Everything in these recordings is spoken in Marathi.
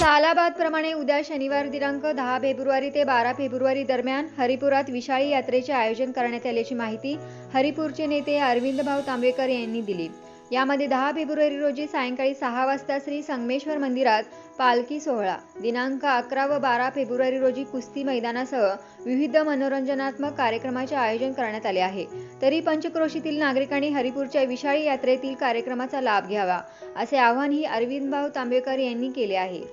सालाबाद प्रमाणे उद्या शनिवार दिनांक दहा फेब्रुवारी ते बारा फेब्रुवारी दरम्यान हरिपुरात विशाळी यात्रेचे आयोजन करण्यात आल्याची माहिती हरिपूरचे नेते अरविंद भाऊ तांबेकर यांनी दिली. यामध्ये दहा फेब्रुवारी रोजी सायंकाळी सहा वाजता श्री संगमेश्वर मंदिरात पालखी सोहळा. दिनांक अकरा व बारा फेब्रुवारी रोजी कुस्ती मैदानासह विविध मनोरंजनात्मक कार्यक्रमाचे आयोजन करण्यात आले आहे. तरी पंचक्रोशीतील नागरिकांनी हरिपूरच्या विशाळी यात्रेतील कार्यक्रमाचा लाभ घ्यावा असे आवाहनही अरविंद भाऊ तांबेकर यांनी केले आहे.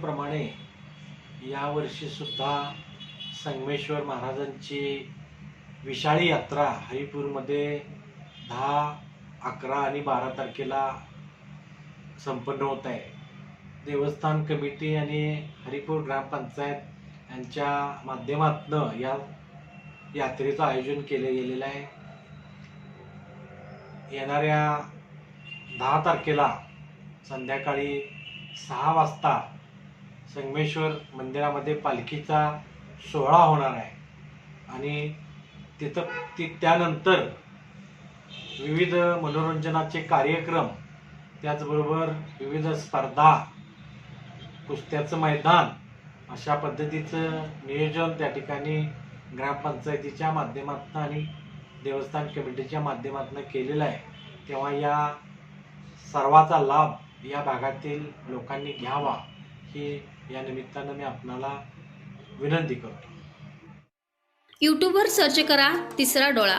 प्रमाणे यावर्षी सुद्धा संगमेश्वर महाराजांची विशाळी यात्रा हरिपूरमध्ये दहा अकरा आणि बारा तारखेला संपन्न होत आहे. देवस्थान कमिटी आणि हरिपूर ग्रामपंचायत यांच्या माध्यमातनं या यात्रेचं आयोजन केलं गेलेलं आहे. येणाऱ्या दहा तारखेला संध्याकाळी सहा वाजता संगमेश्वर मंदिरामध्ये पालखीचा सोहळा होणार आहे. आणि तिथं ती त्यानंतर विविध मनोरंजनाचे कार्यक्रम त्याचबरोबर विविध स्पर्धा कुस्त्याचं मैदान अशा पद्धतीचं नियोजन त्या ठिकाणी ग्रामपंचायतीच्या माध्यमातून आणि देवस्थान कमिटीच्या माध्यमातून केलेलं आहे. तेव्हा या सर्वाचा लाभ या भागातील लोकांनी घ्यावा ही या निमित्तानं मी आपणाला विनंती करतो. यूट्यूबवर सर्च करा तिसरा डोळा.